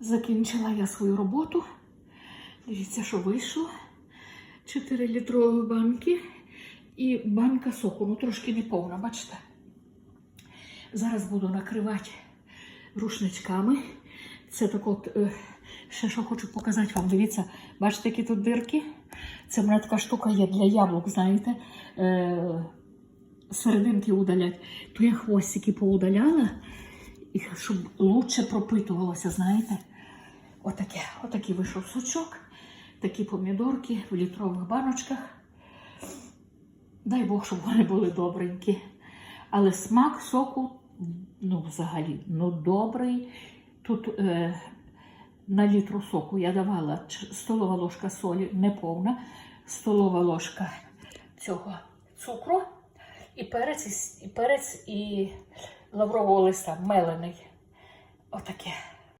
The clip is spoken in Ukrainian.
Закінчила я свою роботу. Дивіться, що вийшло. 4 літрові банки і банка соку. Ну, трошки не повна, бачите? Зараз буду накривати рушничками. Це так от, е, ще що хочу показати вам. Дивіться, бачите, які тут дирки? Це мене така штука є для яблук, знаєте, е, серединки удалять. То я хвостики поудаляла, і щоб лучше пропитувалося, знаєте. Отаке, отакий вийшов сучок, такі помідорки в літрових баночках. Дай Бог, щоб вони були добренькі. Але смак соку, ну, взагалі, ну добрий. Тут е, на літру соку я давала столова ложка солі, не повна, столова ложка цього цукру, і перець, і перець, і лаврового листа мелений. Отаке.